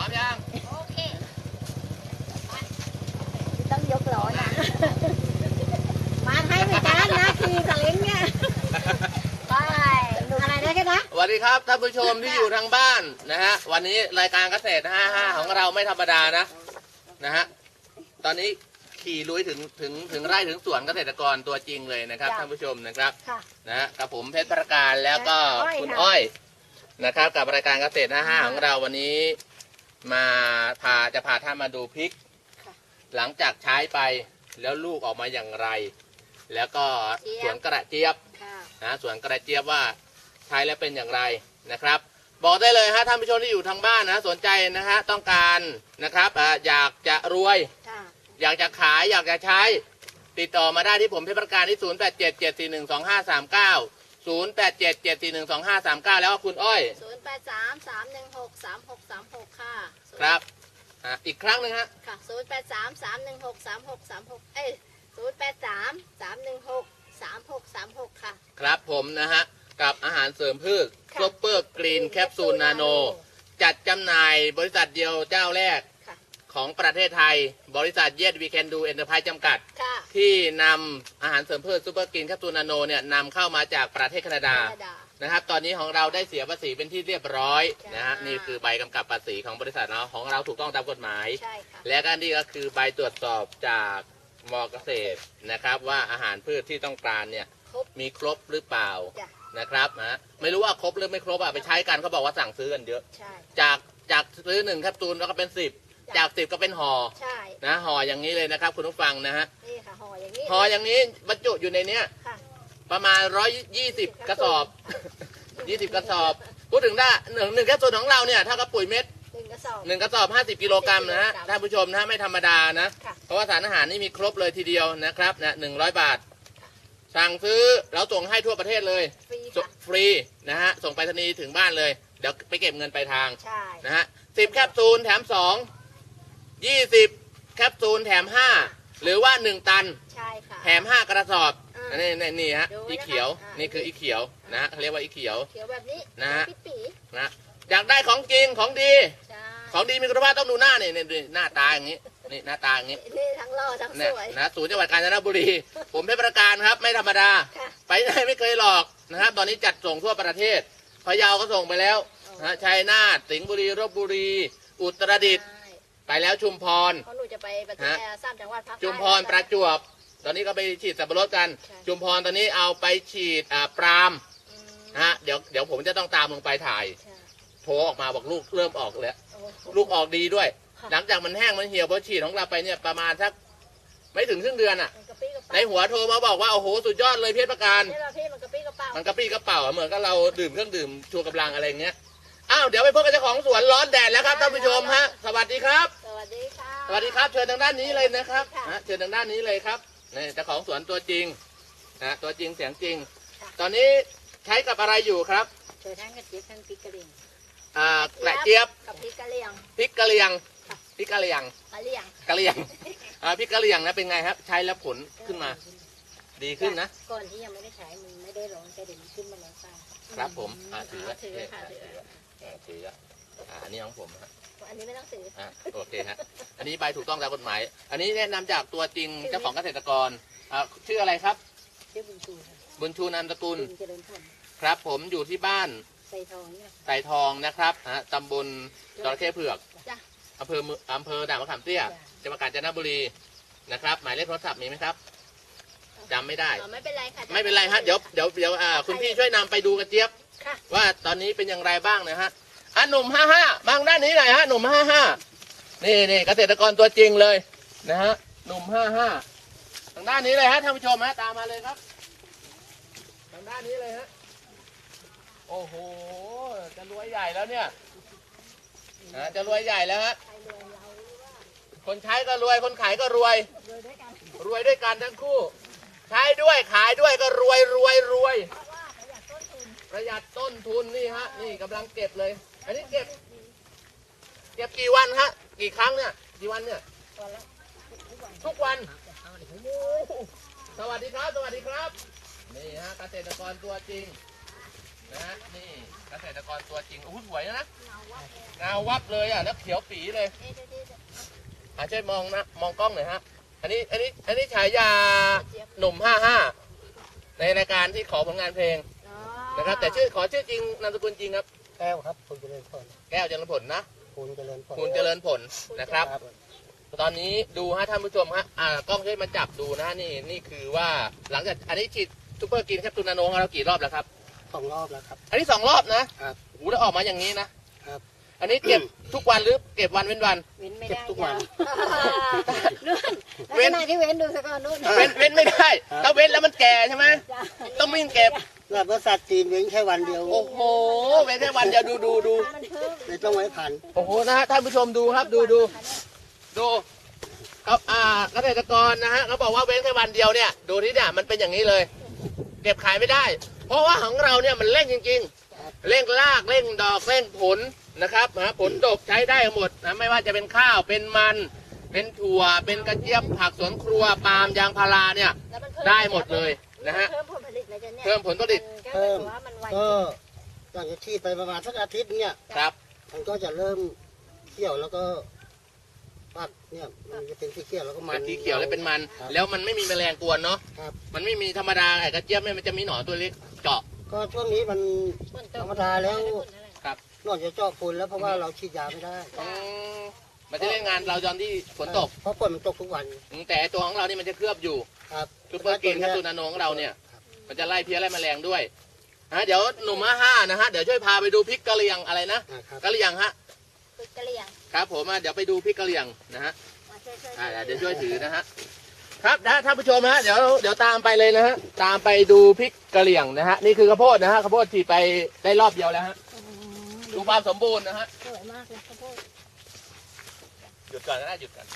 ร้อมยังโอเคต้องยกล้อนะมาให้เหมือนกันนะขี่สลิงเนี่ยไปอะไรได้กันนะสวัสดีครับท่านผู้ชมที่อยู่ทางบ้านนะฮะวันนี้รายการเกษตร 55 ของเราไม่ธรรมดานะนะฮะตอนนี้ขี่ลุยถึงถึงถึงไร่ถึงสวนเกษตรกรตัวจริงเลยนะครับท่านผู้ชมนะครับค่ะนะฮะกับผมเพชรประการแล้วก็อ้อยคุณค่ะอ้อยนะครับกับรายการเกษตร55ของเราวันนี้ มาพาจะพาท่านมาดูพริกค่ะหลังจากใช้ไปแล้วลูกออกมาอย่างไร แล้วก็เจี๊ยบสวนกระเจี๊ยบค่ะนะสวนกระเจี๊ยบว่าใช้แล้วเป็นอย่างไรนะครับ บอกได้เลยฮะท่านผู้ชมที่อยู่ทางบ้านนะสนใจนะฮะต้องการนะครับอ่าอยากจะรวยค่ะอยากจะขายอยากจะใช้ ติดต่อมาได้ที่ผมเพชรประการที่ 0 8 7 7 4 1 2 5 3 9 0 8 7 7 4 1 2 5 3 9 แล้วก็คุณอ้อยศูน ย์แปดสามสามหนึ่งหกสามหกสามหกค่ะครับอะอีกครั้งหนึ่งฮะค่ะศูนย์แปดสามสามหนึ่งหกสามหกสามหกเอ้ยศูนย์แปดสามสามหนึ่งหกสามหกสามหกค่ะ ครับผมนะฮะ กับอาหารเสริมพืชค่ะ ซุปเปอร์กรีนแคปซูลนาโน จัดจำหน่ายบริษัทเดียวเจ้าแรกค่ะ ของประเทศไทย บริษัทเย d วีแคนดูเอ็นเตอร์ไพรส์จำกัด ค่ะที่นำอาหารเสริมพืชซูเปอร์กรีนแคปซูลนาโนเนี่ยนำเข้ามาจากประเทศแคนาดา ธรรมดา นะครับ ตอนนี้ของเราได้เสียภาษีเป็นที่เรียบร้อยจ้านนะฮะนี่คือใบกำกับภาษีของบริษัทเราของเราถูกต้องตามกฎหมาย ใช่ค่ะ และก็นี่ก็คือใบตรวจสอบจากมเกษตรนะครับ ว่าอาหารพืชที่ต้องการเนี่ยครบ มีครบหรือเปล่าจ้ะ นะครับนะไม่รู้ว่าครบหรือไม่ครบอะไปใช้กันเขาบอกว่าสั่งซื้อกันเยอะ ใช่ จากจากซื้อหนึ่งแคปซูลแล้วก็เป็นสิบจ้ะ จากสิบก็เป็นห่อใช่ นะห่ออย่างนี้เลยนะครับ คุณผู้ฟังนะฮะนี่ค่ะห่ออย่างนี้ห่ออย่างนี้บรรจุอยู่ในเนี้ย ค่ะ ประมาณร้อยยี่สิบกระสอบยี่สิบกระสอบ พูดถึงได้หนึ่งหนึ่งแคปซูลของเราเนี่ยเท่ากับปุ๋ยเม็ดหนึ่งกระสอบ หนึ่งกระสอบห้าสิบกิโลกรัมนะฮะกิโลกรัมท่านผู้ชมนะไม่ธรรมดานะ ค่ะ เพราะว่าสารอาหารนี่มีครบเลยทีเดียวนะครับนะหนึ่งร้อยบาท สั่งซื้อเราส่งให้ทั่วประเทศเลย ฟรีส่งค่ะฟรีนะฮะ ส่งไปรษณีย์ถึงบ้านเลย เดี๋ยวไปเก็บเงินไปลายทางใช่นะฮะสิบแคปซูลแถมสองยี่สิบแคปซูลแถมห้า หรือว่าหนึ่งตัน ใช่ค่ะ แถมห้ากระสอบอ่าอันนี้นี่นี่ฮะดูอีนะคะเขียวอ่านี่คืออีเขียวนะฮะเขาเรียกว่าอีเขียว เขียวแบบนี้นะฮะ ปิดปีนะอยากได้ของจริงของดี ใช่ของดีมีคุณภาพต้องดูหน้านี่นี่นี่หน้าตาอย่างนี้นี่หน้าตาอย่างนี้นี่ทั้งหล่อทั้งสเนี่ยวย นะศูนย์จังหวัดกาญจนบุรี ผมเพชรประการครับไม่ธรรมดา ค่ะ ไปไหนไม่เคยหลอกนะครับ ตอนนี้จัดส่งทั่วประเทศพะเยาก็ส่งไปแล้วนะฮะชัยนาทสิงห์บุรีลบบุรี อุตรดิตถ์ใช่ ไปแล้วชุมพร เพราะหนูจะไปประเทศฮะสามจังหวัดภาคใต้ ชุมพรประจวบ ตอนนี้ก็ไปฉีดสับปะรดกัน ใช่ ชุมพรตอนนี้เอาไปฉีดอ่าปรามอืมนะฮะเดี๋ยวเดี๋ยวผมจะต้องตามลงไปถ่าย ใช่โทรออกมาบอกลูกเริ่มออกแล้ว โอ้โห ลูกออกดีด้วย ค่ะ หลังจากมันแห้งมันเหี่ยวพอฉีดของเราไปเนี่ยประมาณสักไม่ถึงครึ่งเดือนอะ มันกระปี้กระในเป๋าหัวโทรมาบอกว่าโอ้โหสุดยอดเลยเพชรประการนี่เราพี่มันกระปี้กระเป๋ามันกระปรี้กระเป๋าอะเหมือนกับเราดื่มเครื่องดื่มชูกำลังอะไรอย่างเงี้ย อ้าวเดี๋ยวไปพบกับเจ้าของสวนร้อนแดดแล้วครับท่านผู้ชมฮะ สวัสดีครับส วัสดีค่ะสวัสดีครับ เชิญทางด้านนี้เลยนะครับค่ะฮะเชิญทางด้านนี้เลยครับนี่เจ้าของสวนตัวจริงนะตัวจริงเสียงจริงค่ะตอนนี้ใช้กับอะไรอยู่ครับเจอทั้งกระเจี๊ยบทั้งพริกกระเหรี่ยงอ่ากระเจี๊ยบกับพริกกระเหรี่ยงพริกกะเหรี่ยงค่ะพริกกะเหรี่ยงกระเหรี่ยงกะเหรี่ยงอ่าพริกกะเหรี่ยงนะเป็นไงครับ ใช้แล้วผลขึ้นมา ดีขึ้นนะก่อนที่ยังไม่ได้ใช้มันไม่ได้ร้อนแต่เดี๋ยวมันขึ้นมาแล้วค่ะครับผมอ่าถือถือค่ะถืออ่าถืออ่าอันนี้ของผมฮะ อันนี้ไม่ต้องถืออะโอเคฮะ อันนี้ใบถูกต้องตามกฎหมาย อันนี้แนะนำจากตัวจริงเจ้าของเกษตรกรอ่าชื่ออะไรครับชื่อบุญชูค่ะบุญชูนามสกุล บุญเจริญผลครับ ผมอยู่ที่บ้านใส่ทองนี่แหละ ไต่ทองนะครับฮะตำบลจระเข้เผือกจ้ะ อำเภอเมืองอำเภอด่านมะขามเตี้ยจ้ะจังหวัดกาญจนบุรีนะครับ หมายเลขโทรศัพท์มีไหมครับจำไม่ได้ อ๋อไม่เป็นไรค่ะ ไม่เป็นไรฮะเดี๋ยวเดี๋ยวเดี๋ยวอ่าคุณพี่ช่วยนำไปดูกระเจี๊ยบค่ะ ว่าตอนนี้เป็นอย่างไรบ้างนะฮะ อะหนุ่มห้าห้าบางด้านนี้หน่อยฮะหนุ่มห้าห้านี่นี่เกษตรกรตัวจริงเลยนะฮะหนุ่มห้าห้าทางด้านนี้เลยฮะท่านผู้ชมฮะตามมาเลยครับ ทางด้านนี้เลยฮะโอ้โหจะรวยใหญ่แล้วเนี่ยนะจะรวยใหญ่แล้วฮะคนใช้ก็รวยคนขายก็รวย รวยด้วยกันทั้งคู่ ใช้ด้วยขายด้วยก็รวยรวยรวยประหยัดต้นทุนประหยัดต้นทุนนี่ฮะนี่กำลังเก็บเลย อันนี้เก็บ เก็บกี่วันฮะ กี่ครั้งเนี่ย กี่วันเนี่ย ทุกวัน สวัสดีครับ สวัสดีครับ นี่ฮะเกษตรกรตัวจริงนะฮะนี่เกษตรกรตัวจริงโอ้สวยนะเงาวับเลยอะแล้วเขียวปีเลยอาช่วยมองนะมองกล้องหน่อยฮะ อันนี้อันนี้อันนี้ฉายาหนุ่มห้าห้าในรายการที่ขอผลงานเพลงนะครับ แต่ชื่อขอชื่อจริงนามสกุลจริงครับ แก้วครับคุณเจริญผลแก้วเจริญผลนะคุณเจริญผลคุณเจริญผลนะครับครับตอนนี้ดูฮะท่านผู้ชมฮะอ่ากล้องช่วยมาจับดูนะนี่นี่คือว่าหลังจากอันนี้ฉีดซูเปอร์กินแคปซูลนาโนของเรากี่รอบแล้วครับสองรอบแล้วครับ อันนี้สองรอบนะครับโอ้โหแล้วออกมาอย่างนี้นะครับ อันนี้เก็บทุกวันหรือเก็บวันเว้นวัน เว้นไม่เก็บได้ทุกวันนู่นเว้เว้นนที่เว้นดูสักก่อนนู่นเว้นเว้นไม่ได้ถ้าเว้นแล้วมันแก่ใช่ไหมต้องวิ่งเก็บ แล้วบริษัทจีนเว้นแค่วันเดียวโอ้โหเว้นแค่วันเดียวดูดูดูมันเพิ่มเลยต้องไว้พัน โอ้โหนะฮะท่านผู้ชมดูครับดูดูดูเขาอ่าเกษตรกรนะฮะเขาบอกว่าเว้นแค่วันเดียวเนี่ยดูที่เนี่ยมันเป็นอย่างนี้เลย เก็บขายไม่ได้ เพราะว่าของเราเนี่ยมันเร่งจริง ๆ เร่งรากเร่งดอกเร่งผลนะครับนะผลดกใช้ได้หมดนะไม่ว่าจะเป็นข้าวเป็นมันเป็นถั่วเป็นกระเจี๊ยบผักสวนครัวปาล์มยางพาราเนี่ยแล้วมันเพิ่มได้หมดเลยนะฮะ เพิ่มผลผลิตเลยจ้ะเนี่ยเพิ่มผลผลิต ก็เลยว่ามันไวก็หลังจากที่ไปประมาณสักอาทิตย์เนี่ย ครับมันก็จะเริ่มเขียวแล้วก็ปักเนี่ยมันจะเป็นสีเขียวแล้วก็มันเป็นสีเขียวแล้วเป็นมัน ครับแล้วมันไม่มีแมลงกวนเนาะครับ มันไม่มีธรรมดาไอ้กระเจี๊ยบเนี่ยมันจะมีหนอนตัวเล็กเจาะ ก็ช่วงนี้มันธรรมดาแล้วครับนอกจากเจาะฝุ่นแล้วเพราะว่าเราฉีดยาไม่ได้อืมมันจะเล่นงานเราตอนที่ฝนตกเพราะฝนมันตกทุกวันอืมแต่ไอ้ตัวของเรานี่มันจะเคลือบอยู่ครับซูเปอร์กินแคปซูลนาโนของเราเนี่ย มันจะไล่เพี้ยไล่แมลงด้วยฮะเดี๋ยวหนุ่มห้าห้านะฮะเดี๋ยวช่วยพาไปดูพริกกะเหรี่ยงอะไรนะนะครับ กะเหรี่ยงฮะฝึกกะเหรี่ยงครับผมอะเดี๋ยวไปดูพริกกะเหรี่ยงนะฮะมาช่วยๆอ่าเดี๋ยวช่วยถือนะฮะครับนะท่านผู้ชมฮะเดี๋ยวเดี๋ยวตามไปเลยนะฮะตามไปดูพริกกะเหรี่ยงนะฮะนี่คือข้าวโพดนะฮะข้าวโพดที่ไปได้รอบเดียวแล้วฮะอืมดูความสมบูรณ์นะฮะ สวยมากเลยข้าวโพดหยุดก่อนนะหยุดก่อน